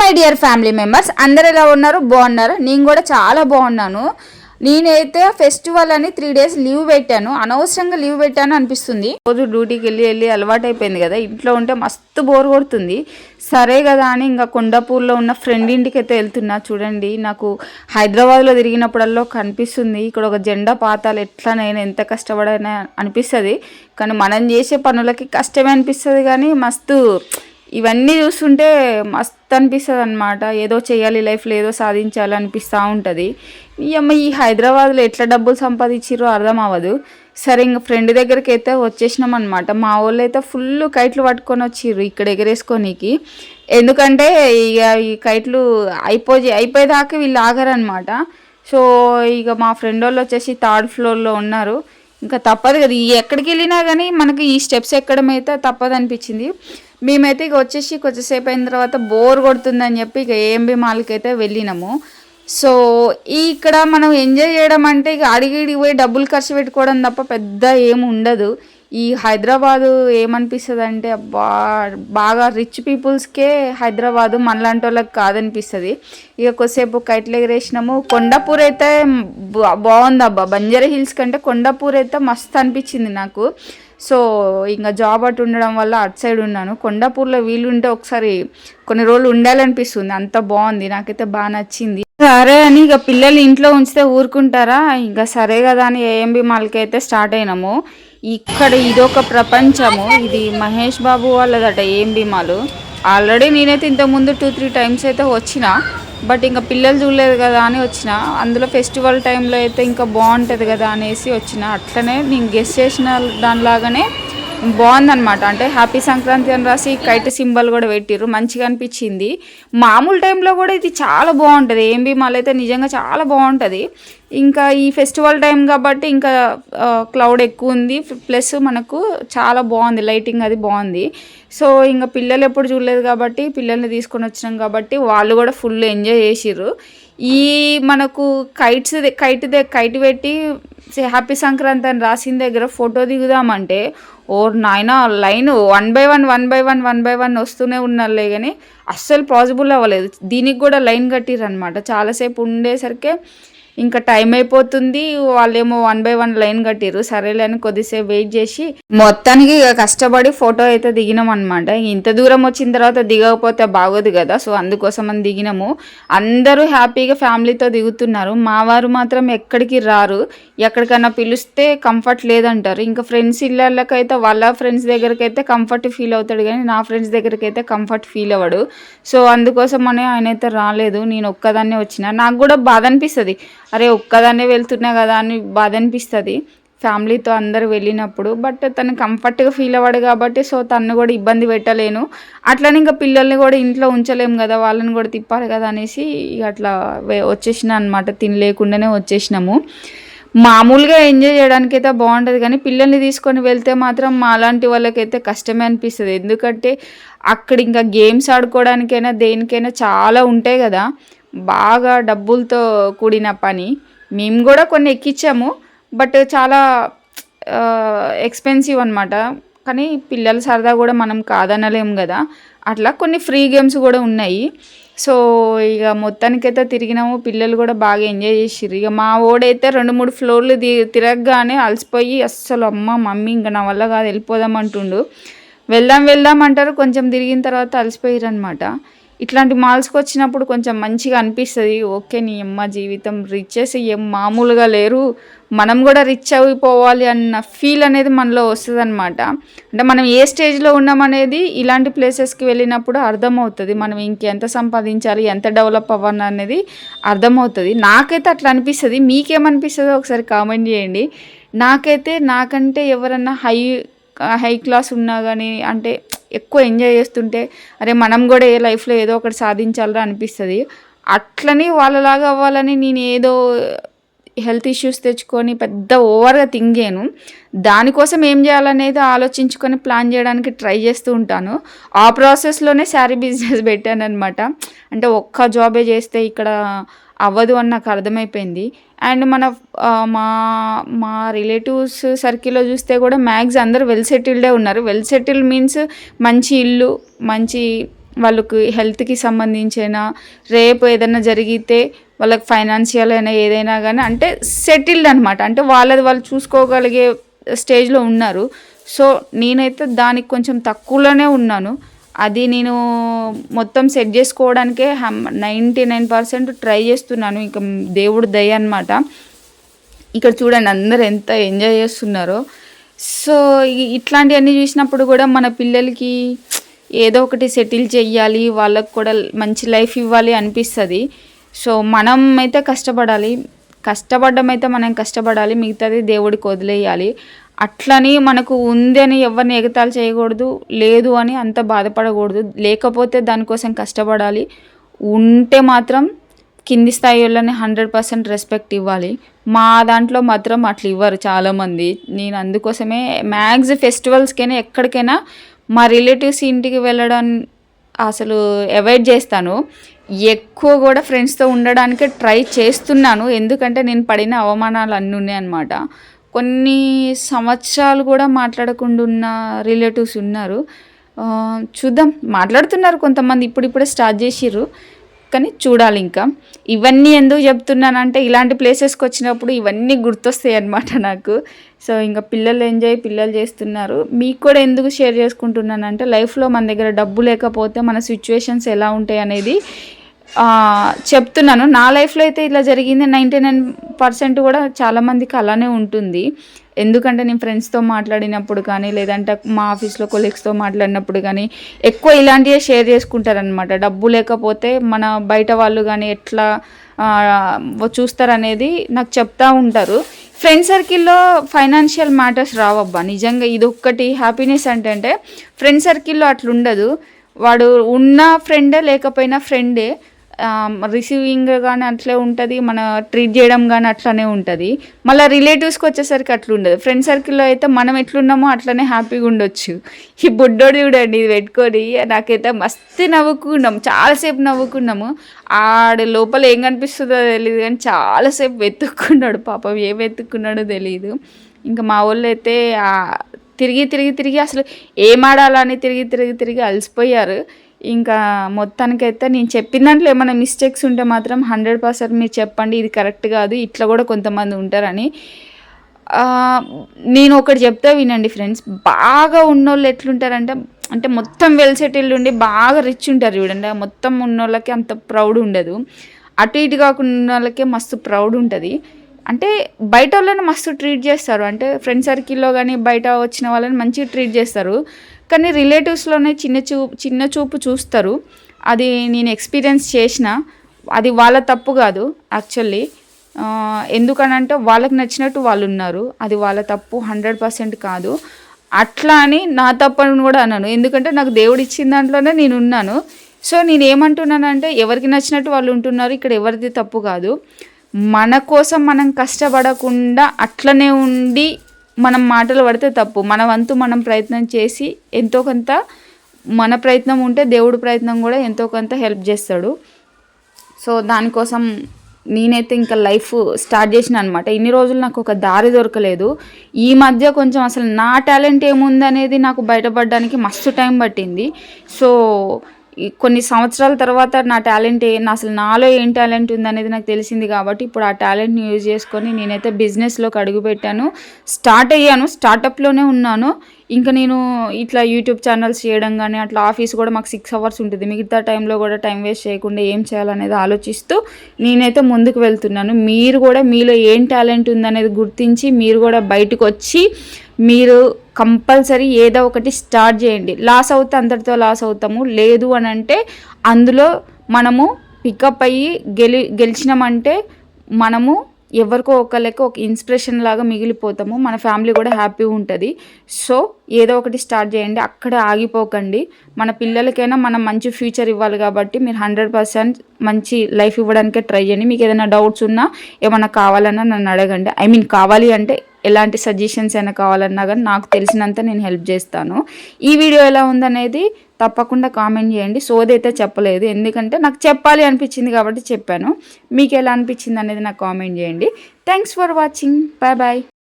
My dear family members అందరు ఎలా ఉన్నారు? బాగున్నారు. నేను కూడా చాలా బాగున్నాను. నేనైతే ఫెస్టివల్ అని త్రీ డేస్ లీవ్ పెట్టాను. అనవసరంగా లీవ్ పెట్టాను అనిపిస్తుంది. రోజు డ్యూటీకి వెళ్ళి వెళ్ళి అలవాటు అయిపోయింది కదా. ఇంట్లో ఉంటే మస్తు బోర్ కొడుతుంది. సరే కదా అని ఇంకా కొండాపూర్లో ఉన్న ఫ్రెండ్ ఇంటికి అయితే వెళ్తున్నా. చూడండి నాకు హైదరాబాద్లో తిరిగినప్పుడల్లో కనిపిస్తుంది. ఇక్కడ ఒక జెండా పాతాలు ఎట్లా నేను ఎంత కష్టపడైనా అనిపిస్తుంది. కానీ మనం చేసే పనులకి కష్టమే అనిపిస్తుంది కానీ మస్తు ఇవన్నీ చూస్తుంటే మస్తు అనిపిస్తుంది అనమాట ఏదో చేయాలి లైఫ్లో ఏదో సాధించాలి అనిపిస్తూ ఉంటుంది. ఈ అమ్మ ఈ హైదరాబాద్లో ఎట్లా డబ్బులు సంపాదించారో అర్థం అవ్వదు. సరే ఇంక ఫ్రెండ్ దగ్గరికి అయితే వచ్చేసినాం అనమాట మా వాళ్ళు అయితే ఫుల్ కైట్లు పట్టుకొని వచ్చిర్రు ఇక్కడ ఎగరేసుకోనీకి. ఎందుకంటే ఇక ఈ కైట్లు అయిపో అయిపోయేదాకా వీళ్ళు ఆగరనమాట సో ఇక మా ఫ్రెండ్ వాళ్ళు వచ్చేసి థర్డ్ ఫ్లోర్లో ఉన్నారు. ఇంకా తప్పదు కదా. ఎక్కడికి వెళ్ళినా కానీ మనకి ఈ స్టెప్స్ ఎక్కడం అయితే తప్పదు అనిపించింది. మేమైతే ఇక వచ్చేసి కొంచెంసేపు అయిన తర్వాత బోర్ కొడుతుందని చెప్పి ఇక ఏఎంబి మాల్కి అయితే వెళ్ళినాము. సో ఇక్కడ మనం ఎంజాయ్ చేయడం అంటే ఇక అడిగి పోయి డబ్బులు ఖర్చు పెట్టుకోవడం తప్ప పెద్ద ఏం ఉండదు. ఈ హైదరాబాదు ఏమనిపిస్తుంది అంటే అబ్బా బాగా రిచ్ పీపుల్స్కే హైదరాబాదు మనలాంటి వాళ్ళకి కాదనిపిస్తుంది. ఇక కొద్దిసేపు కైట్లు ఎగరేసినాము కొండాపూర్ అయితే బా- బాగుంది అబ్బా. బంజారా హిల్స్ కంటే కొండాపూర్ అయితే మస్తు అనిపించింది నాకు. సో ఇంకా జాబ్ అటు ఉండడం వల్ల అటు సైడ్ ఉన్నాను. కొండపూర్లో వీలు ఉంటే ఒకసారి కొన్ని రోజులు ఉండాలనిపిస్తుంది. అంత బాగుంది. నాకైతే బాగా నచ్చింది. సరే అని ఇక పిల్లలు ఇంట్లో ఉంచితే ఊరుకుంటారా? ఇంకా సరే కదా అని ఏఎంబి మాల్కి అయితే స్టార్ట్ అయినాము. ఇక్కడ ఇదొక ప్రపంచము. ఇది మహేష్ బాబు వాళ్ళదట ఏం భీమాలు. ఆల్రెడీ నేనైతే ఇంతకుముందు టూ త్రీ టైమ్స్ అయితే వచ్చిన. బట్ ఇంకా పిల్లలు చూడలేదు కదా అని వచ్చిన. అందులో ఫెస్టివల్ టైంలో అయితే ఇంకా బాగుంటుంది కదా అనేసి వచ్చిన. అట్లనే నేను గెస్ట్ చేసిన దానిలాగానే బాగుందనమాట అంటే హ్యాపీ సంక్రాంతి అని రాసి కైట్ సింబల్ కూడా పెట్టిర్రు. మంచిగా అనిపించింది. మామూలు టైంలో కూడా ఇది చాలా బాగుంటుంది. ఏంబి మాల్ అయితే నిజంగా చాలా బాగుంటుంది. ఇంకా ఈ ఫెస్టివల్ టైం కాబట్టి ఇంకా క్లౌడ్ ఎక్కువ ఉంది. ప్లస్ మనకు చాలా బాగుంది. లైటింగ్ అది బాగుంది. సో ఇంకా పిల్లలు ఎప్పుడు చూడలేదు కాబట్టి పిల్లల్ని తీసుకొని వచ్చినాం కాబట్టి వాళ్ళు కూడా ఫుల్ ఎంజాయ్ చేసిర్రు. ఈ మనకు కైట్స్ కైట్ కైట్ పెట్టి హ్యాపీ సంక్రాంతి అని రాసిన దగ్గర ఫోటో దిగుదామంటే ఓ నాయన line one by one one by one one by one వస్తూనే ఉన్నారులే కానీ అస్సలు పాసిబుల్ అవ్వలేదు. దీనికి కూడా లైన్ కట్టిర్రు అనమాట చాలాసేపు ఉండేసరికి ఇంకా టైం అయిపోతుంది. వాళ్ళేమో వన్ బై వన్ లైన్ కట్టిరు సరేలే అని కొద్దిసేపు వెయిట్ చేసి మొత్తానికి కష్టపడి ఫోటో అయితే దిగినాం అనమాట ఇంత దూరం వచ్చిన తర్వాత దిగకపోతే బాగోదు కదా. సో అందుకోసం అని దిగినాము. అందరూ హ్యాపీగా ఫ్యామిలీతో దిగుతున్నారు. మా వారు మాత్రం ఎక్కడికి రారు. ఎక్కడికైనా పిలిస్తే కంఫర్ట్ లేదంటారు. ఇంకా ఫ్రెండ్స్ ఇళ్ళకైతే వాళ్ళ ఫ్రెండ్స్ దగ్గరికి అయితే కంఫర్ట్ ఫీల్ అవుతాడు కానీ నా ఫ్రెండ్స్ దగ్గరికి అయితే కంఫర్ట్ ఫీల్ అవ్వడు. సో అందుకోసం అని ఆయన అయితే రాలేదు. నేను ఒక్కదాన్నే వచ్చిన. నాకు కూడా బాధ అనిపిస్తుంది. అరే ఒక్కదాన్నే వెళ్తున్నా కదా అని బాధ అనిపిస్తుంది. ఫ్యామిలీతో అందరు వెళ్ళినప్పుడు బట్ తను కంఫర్ట్గా ఫీల్ అవ్వడు కాబట్టి సో తను కూడా ఇబ్బంది పెట్టలేను. అట్లనే ఇంకా పిల్లల్ని కూడా ఇంట్లో ఉంచలేము కదా వాళ్ళని కూడా తిప్పాలి కదా అనేసి ఇక అట్లా వచ్చేసిన అనమాట తినలేకుండానే వచ్చేసినాము. మామూలుగా ఎంజాయ్ చేయడానికి అయితే బాగుంటుంది కానీ పిల్లల్ని తీసుకొని వెళ్తే మాత్రం మాలాంటి వాళ్ళకైతే కష్టమే అనిపిస్తుంది. ఎందుకంటే అక్కడ ఇంకా గేమ్స్ ఆడుకోవడానికైనా దేనికైనా చాలా ఉంటాయి కదా. బాగా డబ్బులతో కూడిన పని. మేము కూడా కొన్ని ఎక్కించాము బట్ చాలా ఎక్స్పెన్సివ్ అనమాట కానీ పిల్లల సరదా కూడా మనం కాదనలేము కదా. అట్లా కొన్ని ఫ్రీ గేమ్స్ కూడా ఉన్నాయి. సో ఇక మొత్తానికైతే తిరిగినాము. పిల్లలు కూడా బాగా ఎంజాయ్ చేసిర్రు. ఇక మా ఓడైతే రెండు మూడు ఫ్లోర్లు ది తిరగగానే అలసిపోయి అస్సలు అమ్మ మమ్మీ ఇంకా నా వల్ల కాదు వెళ్ళిపోదాం అంటుండు. వెళ్దాం వెళ్దాం అంటారు. కొంచెం తిరిగిన తర్వాత అలసిపోయారు అనమాట ఇట్లాంటి మాల్స్కి వచ్చినప్పుడు కొంచెం మంచిగా అనిపిస్తుంది. ఓకే నీ అమ్మ జీవితం రిచెస్ ఏం మామూలుగా లేరు. మనం కూడా రిచ్ అయిపోవాలి అన్న ఫీల్ అనేది మనలో వస్తుంది అనమాట అంటే మనం ఏ స్టేజ్లో ఉన్నామనేది ఇలాంటి ప్లేసెస్కి వెళ్ళినప్పుడు అర్థమవుతుంది. మనం ఇంకెంత సంపాదించాలి ఎంత డెవలప్ అవ్వాలి అనేది అర్థమవుతుంది. నాకైతే అట్లా అనిపిస్తుంది. మీకేమనిపిస్తుందో ఒకసారి కామెంట్ చేయండి. నాకైతే నాకంటే ఎవరన్నా హై హై క్లాస్ ఉన్నా కానీ అంటే ఎక్కువ ఎంజాయ్ చేస్తుంటే అరే మనం కూడా ఏ లైఫ్లో ఏదో ఒకటి సాధించాలరా అనిపిస్తుంది. అట్లని వాళ్ళలాగా అవ్వాలని నేను ఏదో హెల్త్ ఇష్యూస్ తెచ్చుకొని పెద్ద ఓవర్గా థింక్ చేయను దానికోసం ఏం చేయాలనేది ఆలోచించుకొని ప్లాన్ చేయడానికి ట్రై చేస్తూ ఉంటాను. ఆ ప్రాసెస్లోనే శారీ బిజినెస్ పెట్టాను అనమాట అంటే ఒక్క జాబే చేస్తే ఇక్కడ అవ్వదు అని నాకు అర్థమైపోయింది. అండ్ మన మా మా రిలేటివ్స్ సర్కిల్లో చూస్తే కూడా మ్యాక్స్ అందరూ వెల్ సెటిల్డే ఉన్నారు. వెల్ సెటిల్ మీన్స్ మంచి ఇల్లు మంచి వాళ్ళకి హెల్త్కి సంబంధించిన రేపు ఏదైనా జరిగితే వాళ్ళకి ఫైనాన్షియల్ అయినా ఏదైనా కానీ అంటే సెటిల్డ్ అనమాట అంటే వాళ్ళది వాళ్ళు చూసుకోగలిగే స్టేజ్లో ఉన్నారు. సో నేనైతే దానికి కొంచెం తక్కువలోనే ఉన్నాను. అది నేను మొత్తం సెట్ చేసుకోవడానికే నైంటీ నైన్ పర్సెంట్ ట్రై చేస్తున్నాను. ఇంకా దేవుడు దయ అనమాట ఇక్కడ చూడండి అందరు ఎంత ఎంజాయ్ చేస్తున్నారో. సో ఇట్లాంటివన్నీ చూసినప్పుడు కూడా మన పిల్లలకి ఏదో ఒకటి సెటిల్ చేయాలి వాళ్ళకు కూడా మంచి లైఫ్ ఇవ్వాలి అనిపిస్తుంది. సో మనం అయితే కష్టపడాలి. కష్టపడడం అయితే మనం కష్టపడాలి మిగతాది దేవుడికి వదిలేయాలి. అట్లని మనకు ఉంది అని ఎవరిని ఎగతాలు చేయకూడదు లేదు అని అంత బాధపడకూడదు. లేకపోతే దానికోసం కష్టపడాలి. ఉంటే మాత్రం కింది స్థాయి వాళ్ళని హండ్రెడ్ పర్సెంట్ రెస్పెక్ట్ ఇవ్వాలి. మా దాంట్లో మాత్రం అట్లా ఇవ్వరు చాలామంది. నేను అందుకోసమే మ్యాక్స్ ఫెస్టివల్స్కైనా ఎక్కడికైనా మా రిలేటివ్స్ ఇంటికి వెళ్ళడం అసలు అవాయిడ్ చేస్తాను. ఎక్కువ కూడా ఫ్రెండ్స్తో ఉండడానికే ట్రై చేస్తున్నాను. ఎందుకంటే నేను పడిన అవమానాలు అన్నీ ఉన్నాయన్నమాట కొన్ని సంవత్సరాలు కూడా మాట్లాడకుండా ఉన్న రిలేటివ్స్ ఉన్నారు. చూద్దాం. మాట్లాడుతున్నారు కొంతమంది. ఇప్పుడిప్పుడే స్టార్ట్ చేసిర్రు. కానీ చూడాలి ఇంకా. ఇవన్నీ ఎందుకు చెప్తున్నానంటే ఇలాంటి ప్లేసెస్కి వచ్చినప్పుడు ఇవన్నీ గుర్తొస్తాయి అనమాట నాకు. సో ఇంకా పిల్లలు ఎంజాయ్ పిల్లలు చేస్తున్నారు. మీకు కూడా ఎందుకు షేర్ చేసుకుంటున్నానంటే లైఫ్లో మన దగ్గర డబ్బు లేకపోతే మన సిచ్యువేషన్స్ ఎలా ఉంటాయి అనేది చెప్తున్నాను. నా లైఫ్లో అయితే ఇలా జరిగింది. నైంటీ నైన్ పర్సెంట్ కూడా చాలామందికి అలానే ఉంటుంది. ఎందుకంటే నేను ఫ్రెండ్స్తో మాట్లాడినప్పుడు కానీ లేదంటే మా ఆఫీస్లో కొలీగ్స్తో మాట్లాడినప్పుడు కానీ ఎక్కువ ఇలాంటివే షేర్ చేసుకుంటారనమాట డబ్బు లేకపోతే మన బయట వాళ్ళు కానీ ఎట్లా చూస్తారనేది నాకు చెప్తా ఉంటారు. ఫ్రెండ్ సర్కిల్లో ఫైనాన్షియల్ మ్యాటర్స్ రావబ్బా. నిజంగా ఇది ఒక్కటి హ్యాపీనెస్ అంటే ఫ్రెండ్ సర్కిల్లో అట్లుండదు. వాడు ఉన్న ఫ్రెండే లేకపోయినా ఫ్రెండే రిసీవింగ్ కానీ అట్లే ఉంటుంది మన ట్రీట్ చేయడం కానీ అట్లనే ఉంటుంది. మళ్ళీ రిలేటివ్స్కి వచ్చేసరికి అట్లా ఉండదు ఫ్రెండ్ సర్కిల్లో అయితే మనం ఎట్లున్నామో అట్లనే హ్యాపీగా ఉండొచ్చు. ఈ బుడ్డోడు చూడండి ఇది పెట్టుకొని నాకైతే మస్తు నవ్వుకున్నాం. చాలాసేపు నవ్వుకున్నాము. ఆడ లోపల ఏం కనిపిస్తుందో తెలియదు కానీ చాలాసేపు వెతుక్కున్నాడు. పాపం ఏం వెతుక్కున్నాడో తెలియదు ఇంకా మా వాళ్ళు అయితే తిరిగి తిరిగి తిరిగి అసలు ఏం ఆడాలని తిరిగి తిరిగి తిరిగి అలసిపోయారు. ఇంకా మొత్తానికైతే నేను చెప్పిన దాంట్లో ఏమైనా మిస్టేక్స్ ఉంటే మాత్రం హండ్రెడ్ పర్సెంట్ మీరు చెప్పండి. ఇది కరెక్ట్ కాదు. ఇట్లా కూడా కొంతమంది ఉంటారని. నేను ఒకటి చెప్తే వినండి ఫ్రెండ్స్ బాగా ఉన్నోళ్ళు ఎట్లుంటారంటే అంటే మొత్తం వెల్ సెటిల్డ్ ఉండి బాగా రిచ్ ఉంటారు చూడండి. మొత్తం ఉన్నోళ్ళకి అంత ప్రౌడ్ ఉండదు. అటు ఇటు కాకుండా వాళ్ళకే మస్తు ప్రౌడ్ ఉంటుంది. అంటే బయట వాళ్ళని మస్తు ట్రీట్ చేస్తారు. అంటే ఫ్రెండ్ సర్కిల్లో కానీ బయట వచ్చిన వాళ్ళని మంచిగా ట్రీట్ చేస్తారు. కానీ రిలేటివ్స్లోనే చిన్న చూ చిన్న చూపు చూస్తారు. అది నేను ఎక్స్పీరియన్స్ చేసిన. అది వాళ్ళ తప్పు కాదు యాక్చువల్లీ ఎందుకనంటే వాళ్ళకి నచ్చినట్టు వాళ్ళు ఉన్నారు. అది వాళ్ళ తప్పు హండ్రెడ్ పర్సెంట్ కాదు. అట్లా అని నా తప్పు అని కూడా అన్నాను ఎందుకంటే నాకు దేవుడు ఇచ్చిన దాంట్లోనే నేను ఉన్నాను. సో నేను ఏమంటున్నానంటే ఎవరికి నచ్చినట్టు వాళ్ళు ఉంటున్నారు ఇక్కడ ఎవరిది తప్పు కాదు. మన కోసం మనం కష్టపడకుండా అట్లనే ఉండి మనం మాటలు పడితే తప్పు. మన వంతు మనం ప్రయత్నం చేసి ఎంతో కొంత మన ప్రయత్నం ఉంటే దేవుడు ప్రయత్నం కూడా ఎంతో కొంత హెల్ప్ చేస్తాడు. సో దానికోసం నేనైతే ఇంకా లైఫ్ స్టార్ట్ చేసిన అనమాట ఇన్ని రోజులు నాకు ఒక దారి దొరకలేదు. ఈ మధ్య కొంచెం అసలు నా టాలెంట్ ఏముందనేది నాకు బయటపడడానికి మస్తు టైం పట్టింది. సో కొన్ని సంవత్సరాల తర్వాత నా టాలెంట్ ఏ అసలు నాలో ఏం టాలెంట్ ఉందనేది నాకు తెలిసింది కాబట్టి ఇప్పుడు ఆ టాలెంట్ని యూజ్ చేసుకొని నేనైతే బిజినెస్లోకి అడుగుపెట్టాను. స్టార్ట్ అయ్యాను స్టార్టప్లోనే ఉన్నాను. ఇంకా నేను ఇట్లా యూట్యూబ్ ఛానల్స్ చేయడం కానీ అట్లా ఆఫీస్ కూడా మాకు సిక్స్ అవర్స్ ఉంటుంది. మిగతా టైంలో కూడా టైం వేస్ట్ చేయకుండా ఏం చేయాలనేది ఆలోచిస్తూ నేనైతే ముందుకు వెళ్తున్నాను. మీరు కూడా మీలో ఏం టాలెంట్ ఉందనేది గుర్తించి మీరు కూడా బయటకు వచ్చి మీరు కంపల్సరీ ఏదో ఒకటి స్టార్ట్ చేయండి. లాస్ అవుతే అందరితో లాస్ అవుతాము. లేదు అని అంటే అందులో మనము పికప్ అయ్యి గెలి గెలిచినామంటే మనము ఎవరికో ఒకళ్ళకి ఒక ఇన్స్పిరేషన్ లాగా మిగిలిపోతాము. మన ఫ్యామిలీ కూడా హ్యాపీగా ఉంటుంది. సో ఏదో ఒకటి స్టార్ట్ చేయండి. అక్కడే ఆగిపోకండి. మన పిల్లలకైనా మనం మంచి ఫ్యూచర్ ఇవ్వాలి కాబట్టి మీరు హండ్రెడ్ పర్సెంట్ మంచి లైఫ్ ఇవ్వడానికే ట్రై చేయండి. మీకు ఏదైనా డౌట్స్ ఉన్నా ఏమైనా కావాలన్నా నన్ను అడగండి. ఐ మీన్ కావాలి అంటే ఎలాంటి సజెషన్స్ అయినా కావాలన్నా కానీ నాకు తెలిసినంత నేను హెల్ప్ చేస్తాను. ఈ వీడియో ఎలా ఉందనేది తప్పకుండా కామెంట్ చేయండి. సోదైతే చెప్పలేదు. ఎందుకంటే నాకు చెప్పాలి అనిపించింది కాబట్టి చెప్పాను. మీకు ఎలా అనిపించింది అనేది నాకు కామెంట్ చేయండి. Thanks for watching bye bye